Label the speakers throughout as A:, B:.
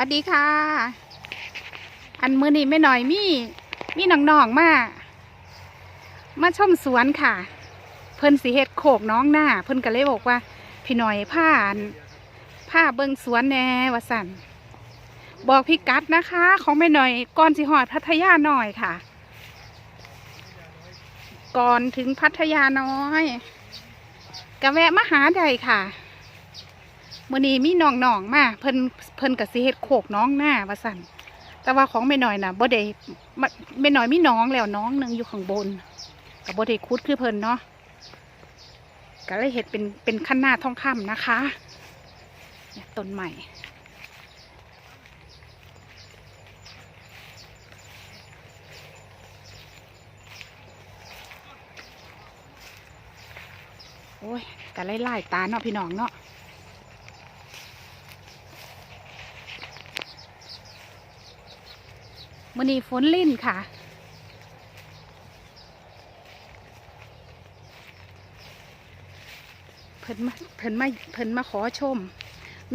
A: วัสดีค่ะ อันมือนี้ไม่หน่อยมี่มีน้องๆมามาชมสวนค่ะ เพิ่นสิเฮ็ดโขกน้องหน้า เพิ่นก็เลยบอกว่า พี่หน่อยผ้านผ้าเบิงสวนแน่ว่าสันบอกพี่กัดนะคะ ของไม่หน่อยก่อนสิหอดพัทยาหน่อยค่ะ ก่อนถึงพัทยาน้อยกะแวะมาหาใดค่ะ มื่อนี้มีน้องๆมาเพิ่นเพิ่นกับสิเฮ็ดโขกน้องหน้าว่าสั่นแต่ว่าของแม่น้อยนะบ่ได้มาแม่น้อยมีน้องแล้วน้องหนึ่งอยู่ข้างบนกับบ่ได้คุดคือเพิ่นเนาะก็เลยเฮ็ดเป็นเป็นขั้นหน้าทองคำนะคะเนี่ยต้นใหม่โอ้ยก็ไล่ไล่ตาเนาะพี่น้องเนาะ มื่อนี้ฝนลิ่นค่ะ เพิ่นมาเพิ่นมาเพิ่นมาขอชม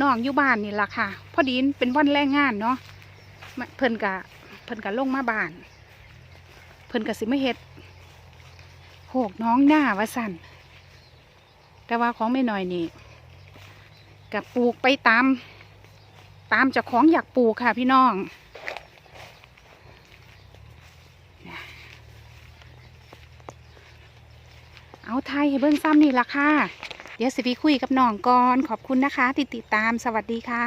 A: น้องอยู่บ้านนี่ล่ะค่ะ พอดีเป็นวันแรงงานเนาะเพิ่นกะเพิ่นกะลงมาบ้าน เพิ่นกะสิมาเฮ็ดโหกน้องหน้าว่าสั่นแต่ว่าของไม่น้อยนี่กะปลูกไปตาม ตามจากของอยากปลูกค่ะพี่น้อง เอาไทยให้เบิ้งซ้ำนี่ละค่ะ เดี๋ยวสิพี่คุยกับน้องก่อน ขอบคุณนะคะ ที่ติดตามสวัสดีค่ะ